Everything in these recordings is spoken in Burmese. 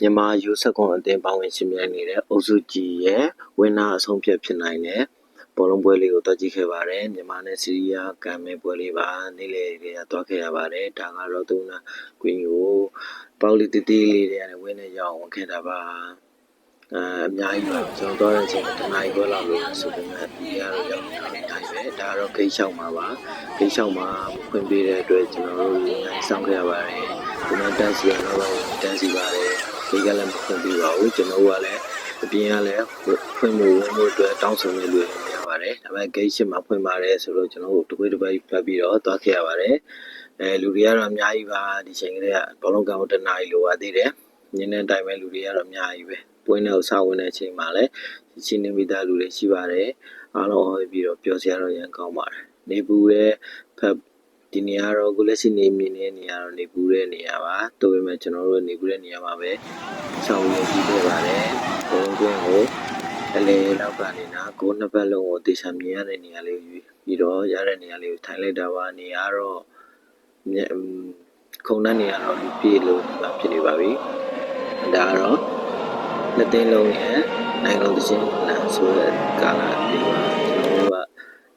မြန်မာယူဆက်ကွန်အသင်းပါဝင်ရှင်ပြိုင်နေတဲ့အုပ်စုကြီးရဲ့ဝင်းနာအဆုံးဖြတ်ဖြစ်နိုင်တဲ့ဘောလုံးပွဲလေးကိုတွက်ကြည့်ခဲ့ပါတယ်မြန်မာနဲ့ဆီးရီးယားကံမဲ့ပွဲလေးပါနေ့လေတွေကတွက်ခဲ့ရပါတယ်ဒါကတော့သူနာကွင်းကိုပေါလီတီတီလေးတွေနဲ့ဝင်းနေရအောင်ဝင်ခဲ့တာပါအဲအများကြီးပါကျွန်တော်တော့တဲ့အချိန်တနားရီခွဲလောက်လို့ဆိုပေမဲ့ဒီကတော့ရောက်နေတယ်အများကြီးပဲဒါကတော့ဂိတ်လျှောက်မှာပါဂိတ်လျှောက်မှာဖွင့်ပေးတဲ့အတွက်ကျွန်တော်တို့နိုင်ဆောင်ခဲ့ရပါတယ်ဒီမှာတန်းစီရတော့တန်းစီပါတယ် ဒီကလည်းမဖွင့်ပေးပါဘူးကျွန်တော်တို့ကလည်းအပြင်ကလည်းဖွင့်ဖို့ဝင်ဖို့အတွက်တောင်းဆိုနေလို့ရပါတယ်ဒါပေမဲ့ gate ရှစ်မှာဖွင့်ပါတယ်ဆိုတော့ကျွန်တော်တို့တကွေးတစ်ပတ်ဖတ်ပြီးတော့သွားခဲ့ရပါတယ်အဲလူတွေကတော့အများကြီးပါဒီချိန်ကလေးကဘောလုံးကောင်တနားရီလိုပါသေးတယ်ညနေတိုင်းပဲလူတွေကတော့အများကြီးပဲပွင့်တဲ့ဥစားဝင်တဲ့အချိန်မှာလည်းချင်းနေမိသားလူတွေရှိပါတယ်အားလုံးဟောပြီးတော့ပျော်စရာတော့ရန်ကောင်းပါတယ်နေပူတဲ့ဖက် ဒီနေရာတော့ကိုလက်ရှိနေမြင်နေတဲ့နေရာတော့နေပူတဲ့နေရာပါတိုးပေမဲ့ကျွန်တော်တို့နေပူတဲ့နေရာမှာပဲဆောင်းရည်ကြည့်ခဲ့ပါတယ်ဘုံကွင်းကိုအလေလောက်ကနေနာကိုနှစ်ပတ်လုံးကိုတေချာမြင်ရတဲ့နေရာလေးကိုယူပြီးတော့ရတဲ့နေရာလေးကိုထိုင်လိုက်တာပါနေရာတော့မြက်ခုံတဲ့နေရာတော့လူပြေလို့ဖြစ်နေပါပြီဒါကတော့နှစ်သိန်းလုံးရဲ့နိုင်ငံတော်သချင်းလမ်းဆိုတဲ့ကာလာဒီပါကျွန်တော်တို့က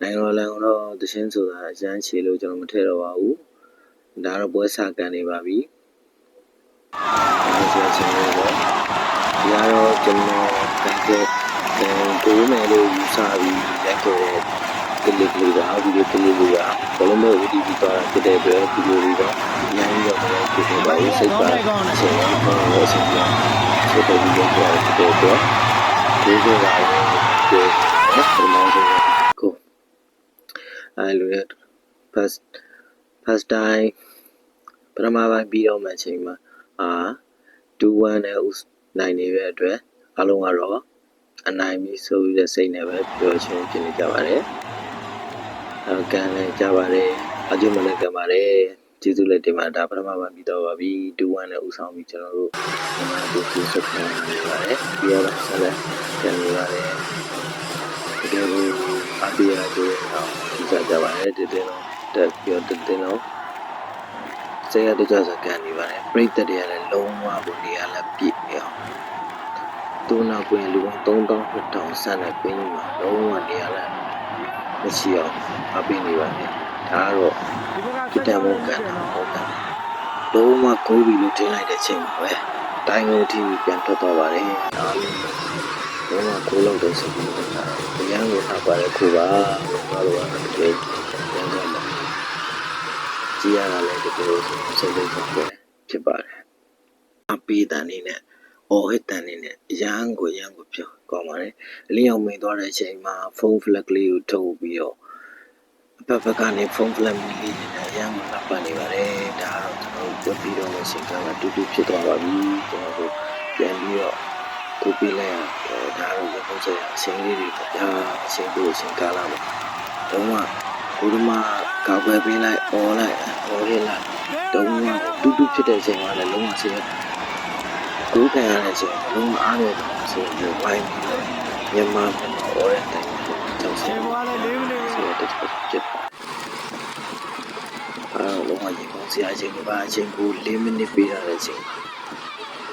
နိုင်ငံတော်လမ်းတော့သချင်းဆိုတာအရန်ချေလို့ကျွန်တော်မထည့်တော့ပါဘူးဒါတော့ပွဲစာကန်နေပါပြီဒါဆိုချင်းလို့တော့ဒီကတော့ကျွန်တော်ကန်တဲ့ကိုယ်မယ်လို့ယူဆပြီးရက်ကိုကလစ်လေးပါဗီဒီယိုကလစ်လေးပါဘလုံးမဲ့ OTP သွားတာဖြစ်တဲ့အတွက်ဗီဒီယိုလေးတော့အများကြီးရောက်နေဖြစ်နေပါဘူးစိတ်ပါအချိန်တော့ဘာလို့ဆက်ပြီးဆက်ပြီးရောက်သွားဖြစ်တဲ့အတွက်ဒီလိုပါဒီနော်ဒီမှာကို အဲလိုရ first first time ပထမပိုင်းပြီးတော့မှအချိန်မှာအာ2-1နဲ့နိုင်နေတဲ့အတွက်အလုံးကတော့အနိုင်ပြီဆိုပြီးတဲ့စိတ်နဲ့ပဲပြောချင်းဖြစ်နေကြပါတယ်။အဲကန်လည်းကြပါတယ်။အကျိုးမလည်းကံပါတယ်။ကျေးဇူးလည်းတင်ပါတယ်ဒါပထမပိုင်းပြီးတော့ပါပြီ။2-1နဲ့ဦးဆောင်ပြီးကျွန်တော်တို့ဒီမှာဒီကိုဆက်ခံနေပါတယ်။ပြီးတော့ဆက်လက်ပြန်နေပါတယ်။တကယ်လို့ အပြည့်အကျိုးတော့ဒီကြကြပါတယ်တည်တယ်တော့တက်ပြောတည်တယ်တော့စေရတကြစကန်နေပါတယ်ပြိတ္တတွေကလည်းလုံးဝကိုနေရာလည်းပြည့်နေအောင်သူ့နောက်ကွင်းလူပေါင်း3200ဆန့်တဲ့ကွင်းကြီးမှာလုံးဝနေရာလည်းမရှိအောင်အပိနေပါတယ်ဒါကတော့ပြတ္တမောကန်တာဟုတ်ကဲ့လုံးဝကိုးပြီးလို့ထင်းလိုက်တဲ့ချိန်မှာပဲတိုင်းကိုထိပြန်ထွက်သွားပါတယ်ဒါ လုံးဝကိုးလို့တော့စပြီးတော့အရန်ကိုထားပါလေခုပါဘာလို့လဲဒီရန်ကုန်မှာကြည်ရတာလည်းဒီလိုစိတ်လေးပေါ့ဖြစ်ပါတယ်အပီးတန်နေနဲ့အော်ဟစ်တန်နေနဲ့ရန်ကိုရန်ကိုပြောကောင်းပါတယ်အလင်းအောင်မိန်သွားတဲ့အချိန်မှာဖုန်းဖလက်လေးကိုထုတ်ပြီးတော့အပတ်ဘက်ကနေဖုန်းဖလက်မီလေးနဲ့ရန်ကိုလာပတ်နေပါတယ်ဒါတော့ကျွန်တော်တို့ပြပြီးတော့အချိန်ကတူတူဖြစ်သွားပါပြီကျွန်တော်တို့ပြန်ပြီးတော့ ကူပေးလိုက်အောင်ဒါတော့ရေပုံးစရာအစင်းလေးတွေပေါ့ဗျာအစင်းကိုအစင်းကားလာပေါ့တုံးကဘုရမကောက်ွယ်ပေးလိုက်အော်လိုက်အော်ရလိုက်တုံးကတူတူဖြစ်တဲ့အချိန်မှာလည်းလုံးဝဆင်းကိုခံရတဲ့အချိန်လုံးဝအားရတဲ့အချိန်ကိုဝိုင်းပြီးတော့မြန်မာမြန်မာအော်ရတဲ့အချိန်ကိုကျောင်းဆင်းသွားလေလေးမလေးဆိုတော့တက်ဖြစ်အဲလုံးဝရေပုံးစရာအချိန်ကဘာအချိန်ကို၄မိနစ်ပေးရတဲ့အချိန်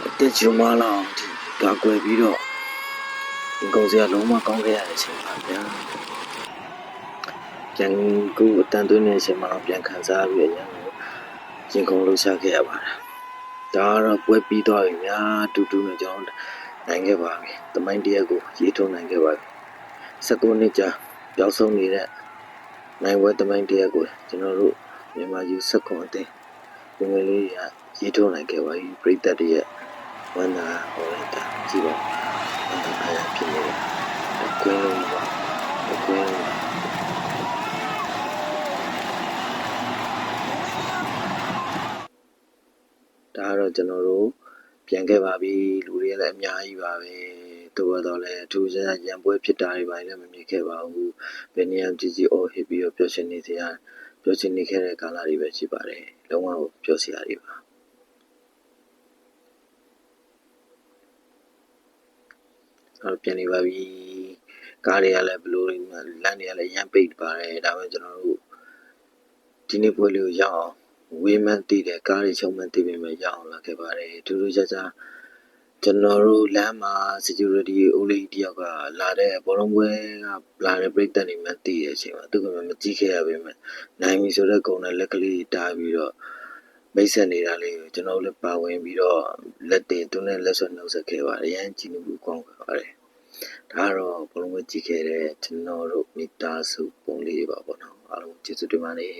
အတက်ဂျူမာလာအောင်ဒီ ကောက်ွယ်ပြီးတော့ဒီကောင်းစရာလုံးဝကောင်းခဲ့ရတဲ့အချိန်ပါဗျာပြန်ကိုအတန်သွင်းနေတဲ့အချိန်မှာတော့ပြန်ခံစားပြီးအရင်ကိုရင်ကုန်လှုပ်ရှားခဲ့ရပါတယ်ဒါကတော့ပွဲပြီးသွားပြီများတူတူနဲ့ကျွန်တော်နိုင်ခဲ့ပါပြီတမိုင်းတရက်ကိုရေးထုံးနိုင်ခဲ့ပါပြီ19နှစ်ကြာပျောက်ဆုံးနေတဲ့နိုင်ဝဲတမိုင်းတရက်ကိုကျွန်တော်တို့မြန်မာယူဆက်ခွန်အတင်းငွေလေးရရေးထုံးနိုင်ခဲ့ပါပြီပြိတ္တတရက် တော့ကျွန်တော်တို့ပြန်ခဲ့ပါပြီလူတွေလည်းအများကြီးပါပဲတော်တော်လည်းအထူးခြားရံပွဲဖြစ်တာတွေပါလည်းမမြင်ခဲ့ပါဘူးဘယ်နေရာကြည့်ကြည့်အော်ဟစ်ပြီးတော့ပြောချင်နေစရာပြောချင်နေခဲ့တဲ့ကာလတွေပဲရှိပါတယ်လုံးဝပြောစရာတွေပါအဲ့ပြန်နေပါပြီကားတွေကလည်းဘလို့လမ်းတွေကလည်းရမ်းပိတ်ပါတယ်ဒါပေမဲ့ကျွန်တော်တို့ဒီနေ့ပွဲလေးကိုရောက်အောင် ဝေးမှန်းတည်တယ်ကားတွေချုံမှန်းတည်ပေမဲ့ရအောင်လာခဲ့ပါတယ်ထူးထူးခြားခြားကျွန်တော်တို့လမ်းမှာ security ဦးလေးတယောက်ကလာတဲ့ဘောလုံးပွဲကလာတဲ့ပြိတ္တတွေမှတည်တဲ့အချိန်မှာသူကမှမကြည့်ခဲ့ရပါဘူးနိုင်ပြီဆိုတော့ကုံနဲ့လက်ကလေးတားပြီးတော့မိတ်ဆက်နေတာလေးကိုကျွန်တော်တို့လည်းပါဝင်ပြီးတော့လက်တင်သူနဲ့လက်ဆွဲနှုတ်ဆက်ခဲ့ပါတယ်ရမ်းကြည့်နေဘူးကောင်းခဲ့ပါတယ်ဒါကတော့ဘောလုံးပွဲကြည့်ခဲ့တဲ့ကျွန်တော်တို့မိသားစုပုံလေးပါပေါ့နော်အားလုံးကျေးဇူးတင်ပါတယ်